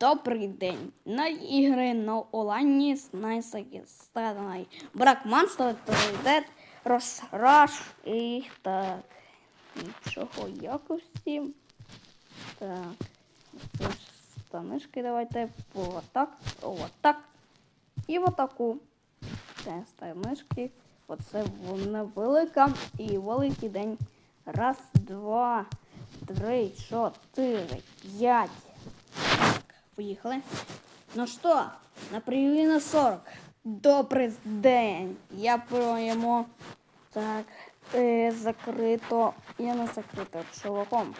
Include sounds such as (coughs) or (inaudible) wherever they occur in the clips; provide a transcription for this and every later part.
Добрий день. На ігри на онлайні з найсагістаний. Брак монстр, тридет, розраж і так. Нічого якості. Так. Станишки давайте. Отак, отак. І отаку. Це станишки. Оце вона велика і великий день. Раз, два, три, чотири, п'ять. Поїхали. Ну що, на на 40. Добрий день. Я пройму. Так, е, закрито. Я не закрито чуваком.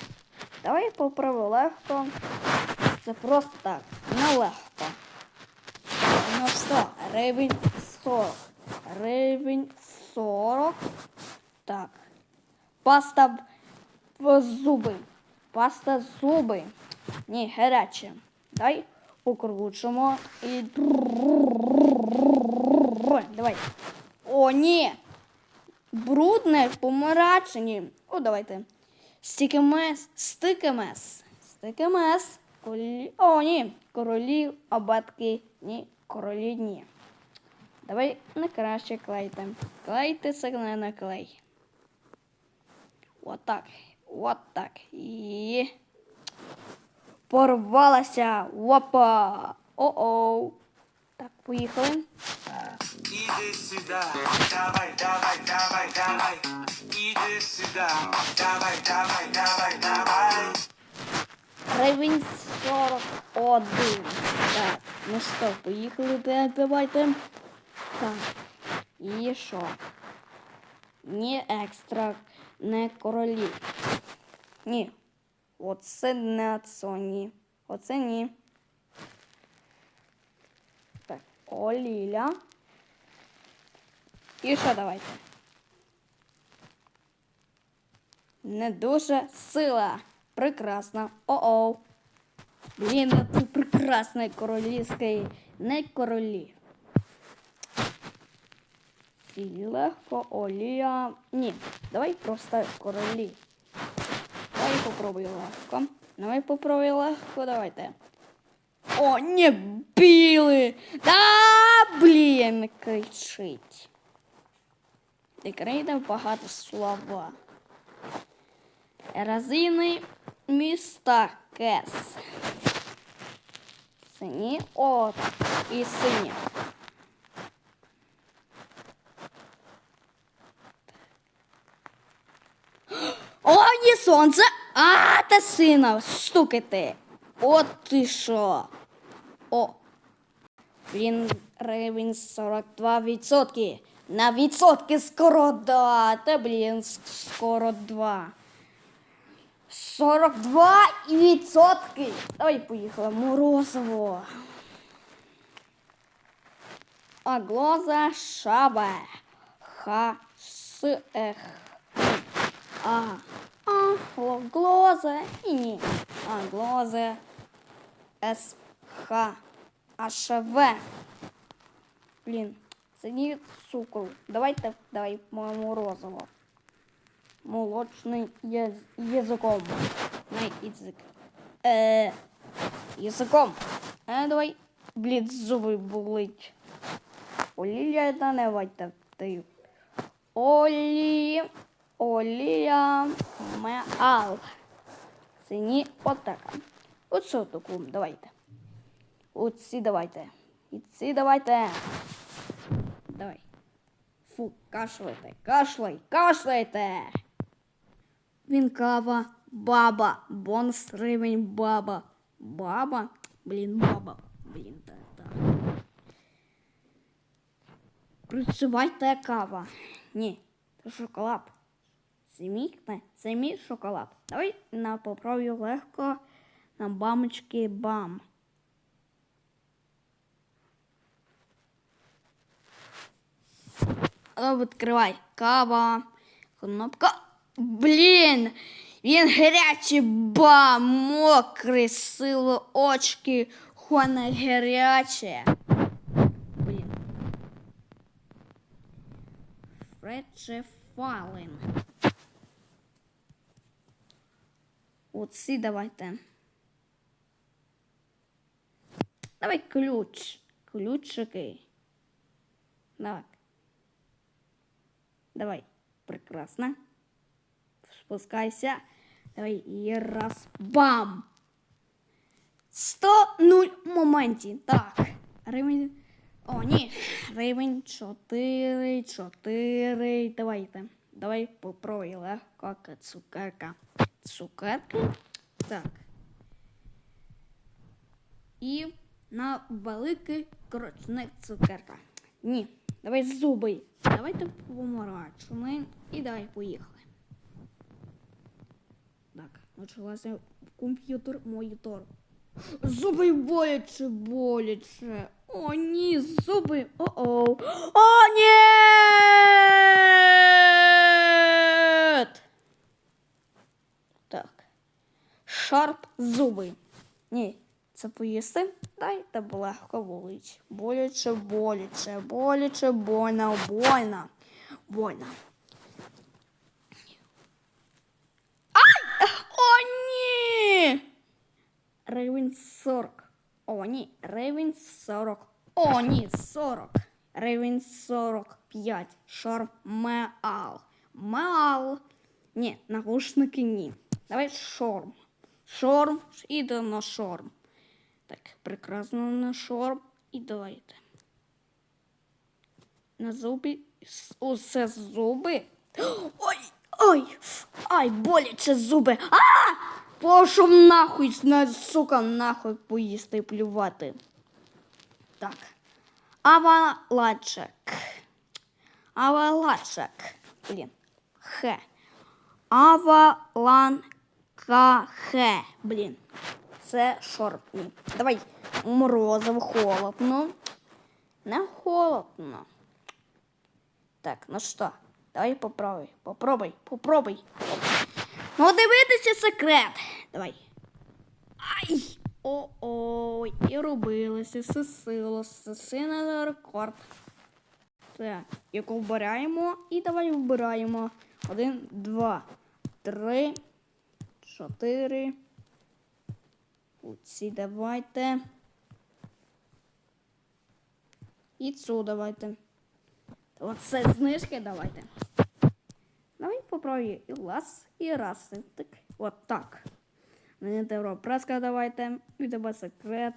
Давай поправи легко. Це просто так, нелегко. Ну що, рівень 40. Рівень 40. Так. Паста в зуби. Паста зуби. Ні, гаряче. Дай покручимо і. Давай. О, ні. Брудне, помарачені. О, давайте. Стікемес, стикемес. Стикемес. Колі... О, ні. Королі, абатки. Ні, королі, ні. Давай на краще клейте. Клейте сигне на клей. Отак. Отак. І. Порвалася. Опа. О-оу. Так, поїхали. Иди сюда, давай, давай, давай, давай. Иди сюда, давай, давай, давай, давай. Рівень 41. Так, ну що, поїхали, так, давайте. Так. І що? Ні екстра, не королі. Ні. Оце не Соні. Оце ні. Так, Оліля. І що давайте? Не дуже сила. Прекрасно. О-оу. Блін, це прекрасний королівський. Не королі. Легко, олія. Ні, давай просто королі. Попробуй легко. Давай попробуй легко, давайте. О, не білий! Да, блін, кричить. Ти крейда багато слова. Разини міста Кес. Сині от і сині. О, ні сонце! А, та сина, стукати. От ти що. О. Він рівень 42%. На відсотки скоро да. Та блін, скоро 2. 42 відсотки. Ой, поїхала. Морозово. Аглоза шабе. Ха с ех. А. А. Глоза. І ні. Аглозе. С. Х. Ашве. Блін. Це не цукру. Давайте, давай, морозово молочний яз... язиком. Не язик. Е, язиком. Е, давай. Блін, зуби болить. Олія та не вайте. Олі. Олія. Меал. Сині отака. Оце таку. Давайте. Оці давайте. І ці давайте. Давай. Фу, кашляйте, кашляй, кашляйте. Він кава, баба, бонус рівень баба. Баба? Блін, баба. Блін, так, так. Працювайте кава. Ні, це шоколад. Це мій, не, це мій шоколад. Давай на попробую легко на бамочки бам. А, Відкривай. Кава. Кнопка. Блін! Він гарячий ба, мокрий, сило очки, хона гаряче. Блін. Фредже Фален. Оці давайте. Давай ключ. Ключики. Давай. Давай. Прекрасно. Спускайся. Давай і раз. Бам! 100-0 в моменті. Так. Рівень. О, ні. Рівень 4, 4. Давайте. Давай попробуй легко цукерка. Цукерка. Так. І на великий крочник цукерка. Ні. Давай зуби. Давайте помарачимо. І давай поїхали. Так, почалася комп'ютер монітор. Зуби боляче, боляче. О, ні, зуби. О-о. О, ні! Так. Шарп зуби. Ні, це поїсти. Дайте легко болить. Боляче, боляче, боляче, больно, больно. Больно. Ай! О, ні! Рівень 40. О, ні, рівень 40. О, ні, 40. Рівень 45. Шарм меал. Меал. Ні, наушники ні. Давай шорм. Шорм. Іде на шорм. Так, прекрасно на шорм. І давайте. На зуби. Усе зуби. Ой, ой, ай, боляче зуби. А! Пошов нахуй, сука, нахуй поїсти і плювати. Так. Авалачек. Авалачек. Блін. Хе. Аваланка хе. Блін. Це шорпні. Давай. Морозиво холодно. Не холодно. Так, ну що, давай попробуй. Попробуй, попробуй. Ну, дивитися секрет. Давай. Ай! О-ой, і робилося, сисило, сисина на рекорд. Так, яку вбираємо і давай вбираємо. Один, два, три, чотири. Оці давайте. І цю давайте. Оце знижки давайте. Давай попробуй і раз, і раз. Так, от так. Добро праска давайте. І тебе секрет.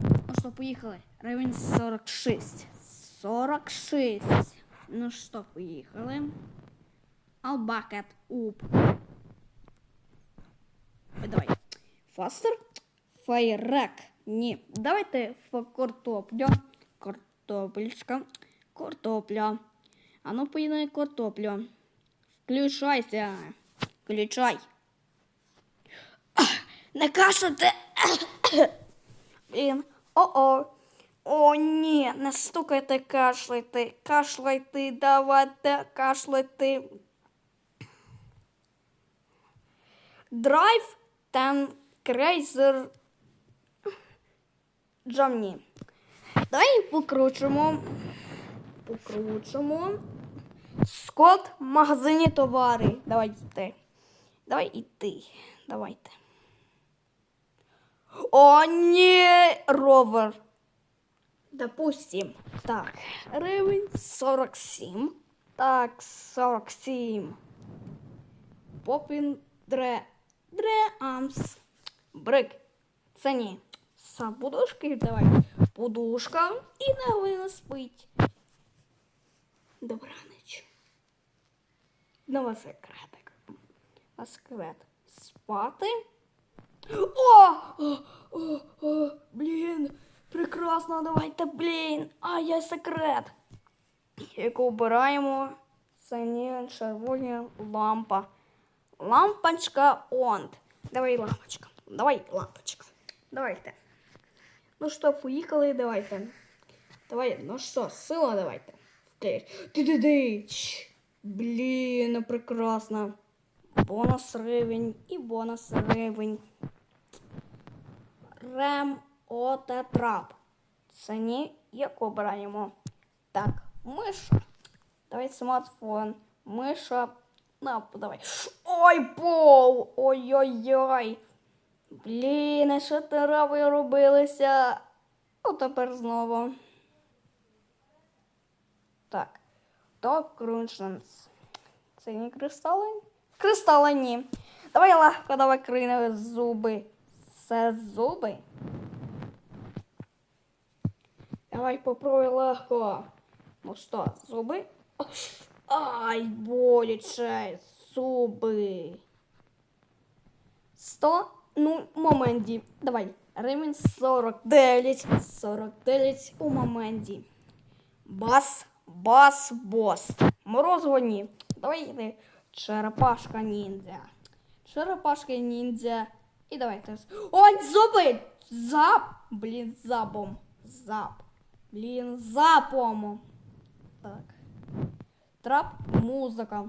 Ну що, поїхали. Рівень 46. 46. Ну що, поїхали. Албакет уп. Ой, давай. Фастер. Файрек. Ні. Давайте картоплю. Картопельчка. Картопля. А ну поїдемо картоплю. Включайся. Включай. (coughs) Не кашляйте. (coughs) Блін. О-о. О, ні, не стукайте, кашляйте. Кашляйте, давайте, кашляйте. Драйв тен крейзер. Джамні. Давай покручимо. Покручимо. Скот в магазині товари. Давай йти. Давай іти. Давайте. О, ні, ровер. Допустим. Так, рівень 47. Так, 47. Попін дре. Дре амс. Брик. Це ні. Сам подушки давай. Подушка і не спить. Добраніч. Нова секретик. На секрет. Спати. О! О, о, блін, прекрасно, давайте, блін. А, я секрет. Яку обираємо сині червоні лампа. Лампочка онт. Давай лампочка. Давай лампочка. Давайте. Ну що, поїхали, давайте. Давай, ну що, сила давайте. Ти-ти-ти. Блін, ну прекрасно. Бонус рівень і бонус рівень. Рем отетрап. Це ні, як обираємо. Так, миша. Давай смартфон. Миша. На, давай. Ой, пол! Ой-ой-ой. Блін, що трави робилися? О, тепер знову. Так. Топ круншанс. Це не кристали? Кристали ні. Давай легко, давай криневі зуби. Це зуби. Давай попробуй легко. Ну що, зуби? Ай, боляче, зуби. Сто, ну, моменті. Давай. Ремінь 49. 49 у моменті. Бас, бас, бос. Мороз гоні. Давай йди. Черепашка ніндзя. Черепашка ніндзя. І давайте. Ой, зуби! Зап! Блін, запом. Зап. Блін, запом. Так. Трап, музика.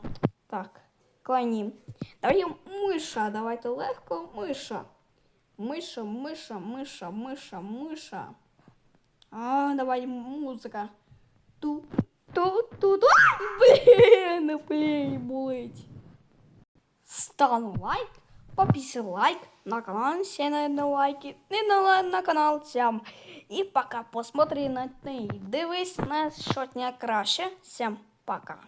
Так. Клані. Давай миша. Давайте легко миша. Миша, миша, миша, миша, миша. А, давай музика. Ту, ту, ту, ту. А, блін, (laughs) болить. Стану лайк, пописи лайк на канал, все на лайки, и на, на канал всем. И пока посмотри на ты, дивись на щотня краще. Всем пока.